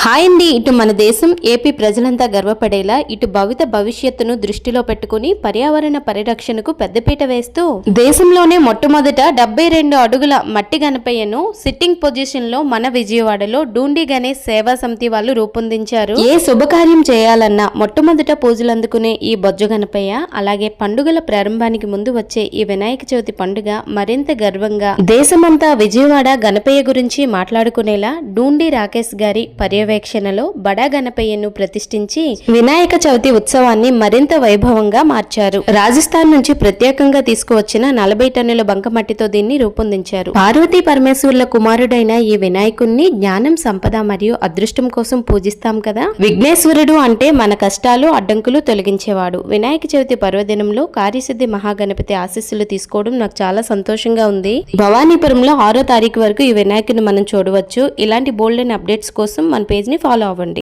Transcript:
Hi అండి. ఇటు మన దేశం ఏపీ ప్రజలంతా గర్వపడేలా ఇటు భవిత భవిష్యత్తును దృష్టిలో పెట్టుకుని పర్యావరణ పరిరక్షణకు పెద్దపీట వేస్తూ దేశంలోనే మొట్టమొదట డెబ్బై రెండు అడుగుల మట్టి గణపయ్యను సిట్టింగ్ పొజిషన్లో మన విజయవాడలో డూండి గణేష్ సేవా సమితి వాళ్ళు రూపొందించారు. ఏ శుభకార్యం చేయాలన్నా మొట్టమొదట పూజలు అందుకునే ఈ బొజ్జ గణపయ్య అలాగే పండుగల ప్రారంభానికి ముందు వచ్చే ఈ వినాయక చవితి పండుగ మరింత గర్వంగా దేశమంతా విజయవాడ గణపయ్య గురించి మాట్లాడుకునేలా డూండి రాకేష్ గారి పర్యవేక్షణలో బడా గణపయ్యను ప్రతిష్ఠించి వినాయక చవితి ఉత్సవాన్ని మరింత వైభవంగా మార్చారు. రాజస్థాన్ నుంచి ప్రత్యేకంగా తీసుకువచ్చిన నలభై టన్నుల బంకమట్టితో దీన్ని రూపొందించారు. పార్వతీ పరమేశ్వర్ల కుమారుడైన ఈ వినాయకుణ్ణి జ్ఞానం సంపద మరియు అదృష్టం కోసం పూజిస్తాం కదా? విఘ్నేశ్వరుడు అంటే మన కష్టాలు అడ్డంకులు తొలగించేవాడు. వినాయక చవితి పర్వదినంలో కార్యసిద్ధి మహాగణపతి ఆశీస్సులు తీసుకోవడం నాకు చాలా సంతోషంగా ఉంది. భవానీపురంలో ఆరో తారీఖు వరకు ఈ వినాయకుని మనం చూడవచ్చు. ఇలాంటి బోల్డెన్ అప్డేట్స్ కోసం మన పేజ్ పేజ్ని ఫాలో అవ్వండి.